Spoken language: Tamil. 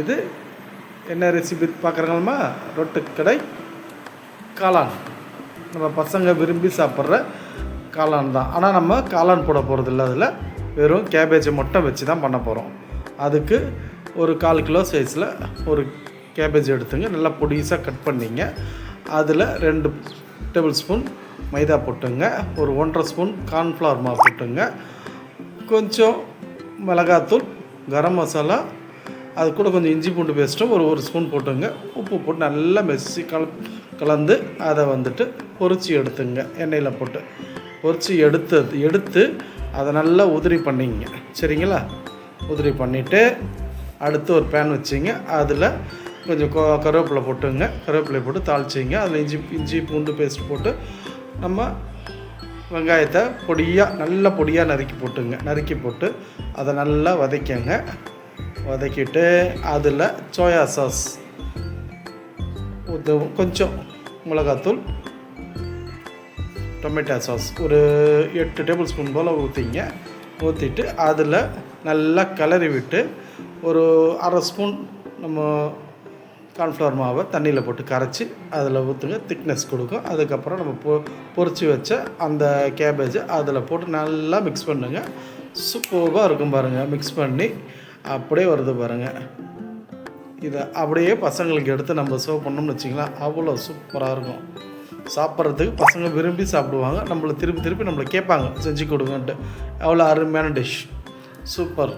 இது என்ன ரெசிபி பார்க்குறாங்களா ரொட்டு கடை காளான். நம்ம பசங்க விரும்பி சாப்பிட்ற காளான் தான். ஆனால் நம்ம காளான் போட போகிறதில்ல அதில். வெறும் கேபேஜை மட்டும் வச்சு தான் பண்ண போகிறோம் அதுக்கு ஒரு கால் கிலோ சைஸில் ஒரு கேபேஜ் எடுத்துங்க. நல்லா பொடிசாக கட் பண்ணிங்க. அதில் ரெண்டு டேபிள் ஸ்பூன் மைதா போட்டுங்க. ஒரு ஒன்றரை ஸ்பூன் கார்ன்ஃப்ளவர் மாவு போட்டுங்க. கொஞ்சம் மிளகாத்தூள் கரம் மசாலா அது கூட கொஞ்சம் இஞ்சி பூண்டு பேஸ்ட்டும் ஒரு ஒரு ஸ்பூன் போட்டுங்க. உப்பு போட்டு நல்லா மெஸ்ஸி கல கலந்து அதை வந்துட்டு பொரிச்சு எடுத்துங்க. எண்ணெயில் போட்டு பொரிச்சு எடுத்து எடுத்து அதை நல்லா உதிரி பண்ணிங்க. சரிங்களா? உதிரி பண்ணிவிட்டு அடுத்து ஒரு பேன் வச்சிங்க. அதில் கொஞ்சம் கொ கருவேப்பிலை போட்டுங்க. கருவேப்பிலை போட்டு தாளிச்சிங்க. அதில் இஞ்சி இஞ்சி பூண்டு பேஸ்ட் போட்டு நம்ம வெங்காயத்தை பொடியாக நல்ல பொடியாக நறுக்கி போட்டுங்க. நறுக்கி போட்டு அதை நல்லா வதக்கிங்க. வதக்கிட்டு அதில் சோயா சாஸ் ஊற்று கொஞ்சம் மிளகாத்தூள் டொமேட்டோ சாஸ் ஒரு எட்டு டேபிள் ஸ்பூன் போல் ஊற்றிங்க ஊற்றிட்டு அதில் நல்லா கிளறி விட்டு ஒரு அரை ஸ்பூன் நம்ம கார்ன்ஃப்ளவர் மாவை தண்ணியில் போட்டு கரைச்சி அதில் ஊற்றுங்க திக்னஸ் கொடுக்கும். அதுக்கப்புறம் நம்ம பொ பொறிச்சு வச்ச அந்த கேபேஜை அதில் போட்டு நல்லா மிக்ஸ் பண்ணுங்கள் சூப்பராக இருக்கும் பாருங்கள் மிக்ஸ் பண்ணி அப்படியே வருது பாருங்கள் இதை அப்படியே பசங்களுக்கு எடுத்து நம்ம சர்வ் பண்ணோம்னு வச்சிங்களேன் அவ்வளோ சூப்பராக இருக்கும். சாப்பிட்றதுக்கு பசங்க விரும்பி சாப்பிடுவாங்க. நம்மளை திருப்பி திருப்பி நம்மளை கேட்பாங்க. செஞ்சு கொடுங்கன்ட்டு. அவ்வளோ அருமையான டிஷ் சூப்பர்